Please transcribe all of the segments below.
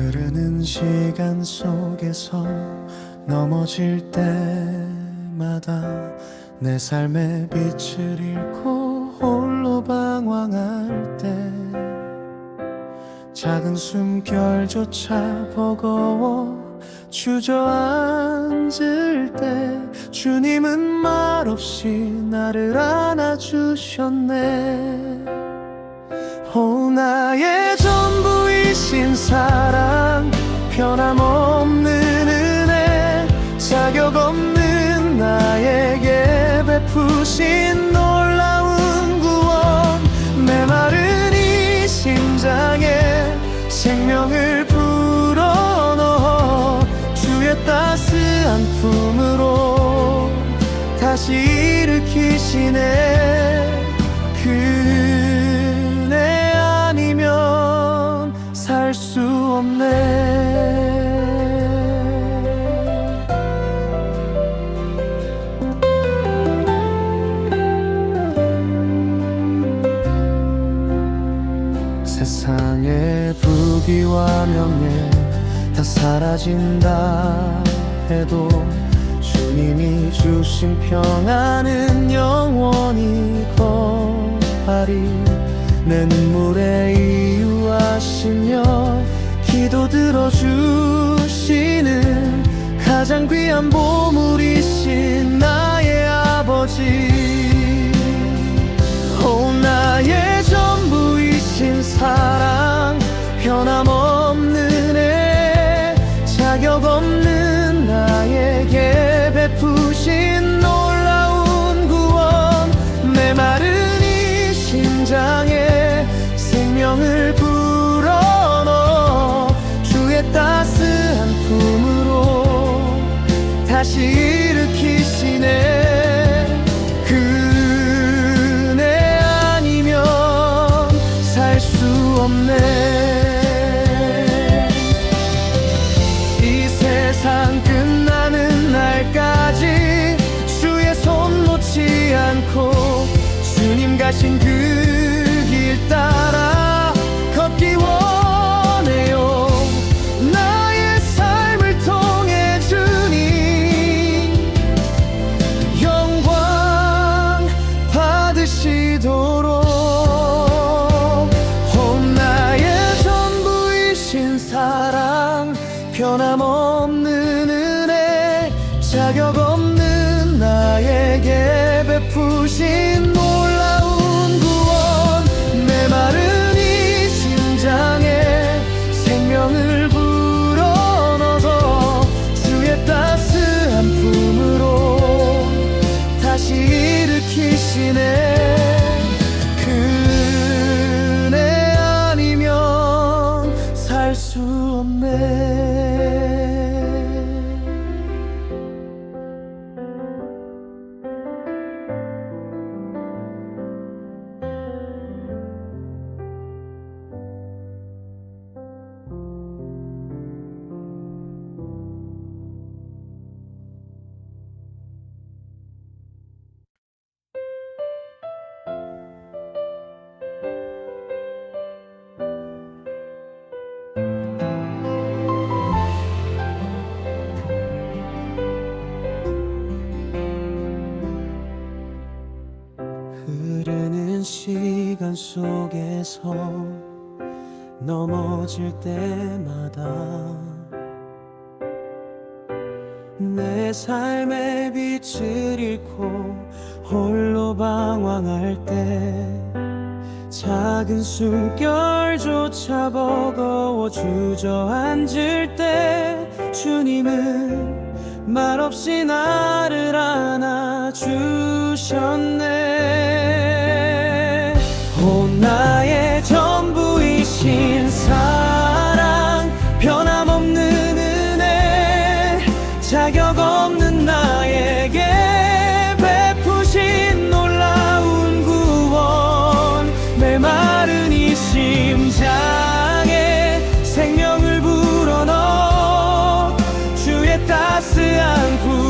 흐르는 시간 속에서 넘어질 때마다 내 삶의 빛을 잃고 홀로 방황할 때 작은 숨결조차 버거워 주저앉을 때 주님은 말없이 나를 안아주셨네. 오 나의 전부이신 사랑 변함없는 은혜 자격 없는 나에게 베푸신 놀라운 구원. 메마른 이 심장에 생명을 불어넣어 주의 따스한 품으로 다시 일으키시네. 그네 아니면 살 수 없네 세상의 부귀와 명예 다 사라진다 해도 주님이 주신 평안은 영원히 거하리. 내 눈물의 이유 아시며 기도 들어주시는 가장 귀한 보물이신 나의 아버지 생명을 불어넣어 주의 따스한 품으로 다시 일으키시네. 그네 아니면 살 수 없네. 이 세상 끝나는 날까지 주의 손 놓지 않고 주님 가신 그 받으시도록 오 나의 전부이신 사랑 변함없는 은혜 자격 없는 나에게 베푸신 놀라운 구원 메마른 이 심장에 생명을 불어넣어 주의 따스한 품으로 다시 일으키시네 없 흐르는 시간 속에서 넘어질 때마다 내 삶의 빛을 잃고 홀로 방황할 때 작은 숨결조차 버거워 주저앉을 때 주님은 말없이 나를 안아주셨네 없는 나에게 베푸신 놀라운 구원. 메마른 이 심장에 생명을 불어넣어 주의 따스한 품으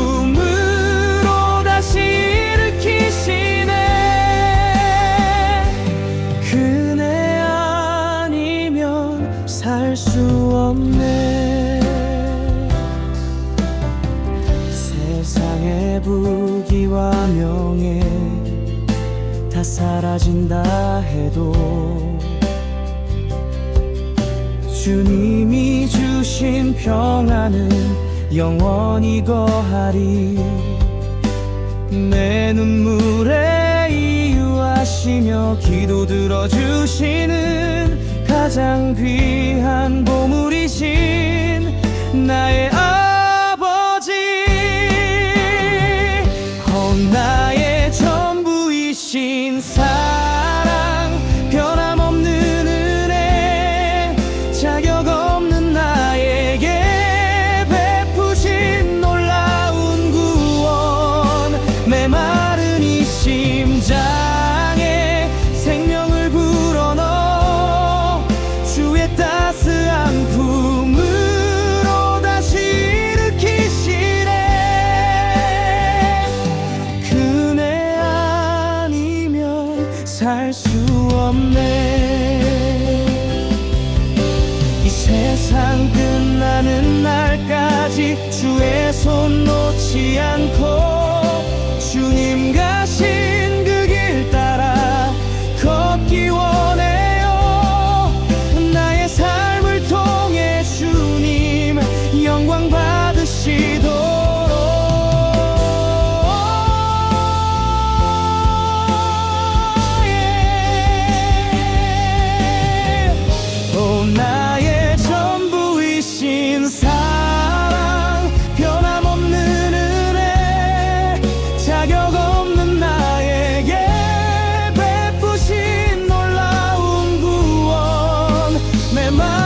부귀와 명예 다 사라진다 해도 주님이 주신 평안은 영원히 거하리. 내 눈물에 이유하시며 기도 들어주시는 가장 귀한 보물이신 세상 끝나는 날까지 주의 손 놓지 않고 주님과 am